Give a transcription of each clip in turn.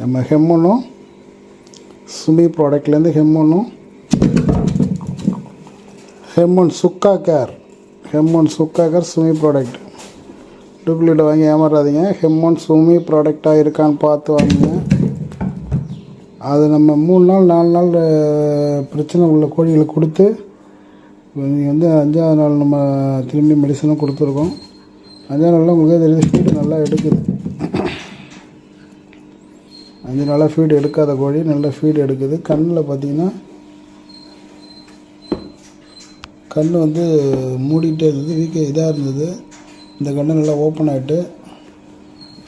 நம்ம ஹெம்மனும் சுமி ப்ராடக்ட்லேருந்து ஹெம்மனும் ஹெம்மன் சுக்கா கேர் ஹெம்மன் சுக்கா கேர் சுமி ப்ராடக்ட். டூப்ளிகேட் வாங்கி ஏமாறாதீங்க. ஹெம்மன் சுமி ப்ராடக்டாக இருக்கான்னு பார்த்து வாங்குங்க. அது நம்ம மூணு நாள் நாலு நாள் பிரச்சனை உள்ள கோழிகளுக்கு கொடுத்து நீங்கள் வந்து அஞ்சாவது நாள் நம்ம திரும்பி மெடிசனும் கொடுத்துருக்கோம். அஞ்சாவது நாளில் உங்களுக்கே தெரியுது ஃபீடு நல்லா எடுக்குது. அஞ்சு நாளாக ஃபீடு எடுக்காத கோழி நல்லா ஃபீடு எடுக்குது. கண்ணில் பார்த்தீங்கன்னா கண் வந்து மூடிக்கிட்டே இருந்தது வீக்க இதாக இருந்தது. இந்த கண்ணு நல்லா ஓப்பன் ஆகிட்டு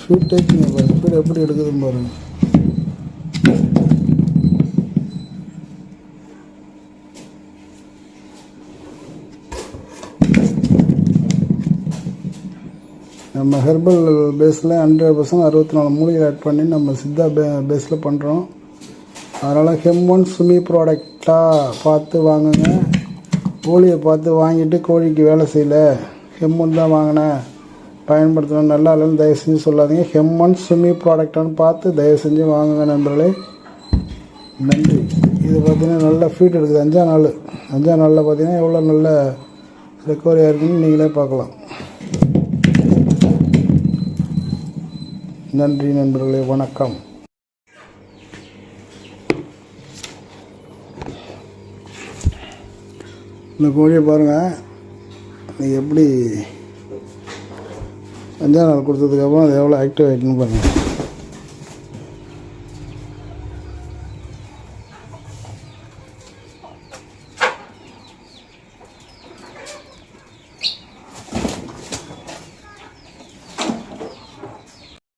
ஃபீட் டேக்கிங்க பாருங்கள் ஃபீடு எப்படி எடுக்குதுன்னு பாருங்கள் நம்ம ஹெர்பல் பேஸில் ஹண்ட்ரட் பர்சன்ட் அறுபத்தி நாலு மூலிகை ஆட் பண்ணி நம்ம சித்தா பே பேஸில் பண்ணுறோம் அதனால் ஹெம்மன் சுமி ப்ராடக்டாக பார்த்து வாங்குங்க. கோழியை பார்த்து வாங்கிட்டு கோழிக்கு வேலை செய்யல. ஹெம்மன் தான் வாங்கினேன். பயன்படுத்தணும். நல்லா இல்லைன்னு தயவு செஞ்சு சொல்லாதீங்க. ஹெம்மன் சுமி ப்ராடக்டான்னு பார்த்து தயவு செஞ்சு வாங்குங்க நண்பர்களே. நன்றி. இது பார்த்தீங்கன்னா நல்ல ஃபீட் எடுக்குது. அஞ்சா நாள். அஞ்சா நாளில் பார்த்தீங்கன்னா எவ்வளோ நல்ல ரெக்கவரி இருக்குன்னு நீங்களே பார்க்கலாம். நன்றி நண்பர்களே வணக்கம். இந்த கோழியை பாருங்கள் நீங்கள் எப்படி? அஞ்சாம் நாள் கொடுத்ததுக்கப்புறம் அது எவ்வளோ ஆக்டிவ் ஆகிட்டுன்னு பாருங்கள்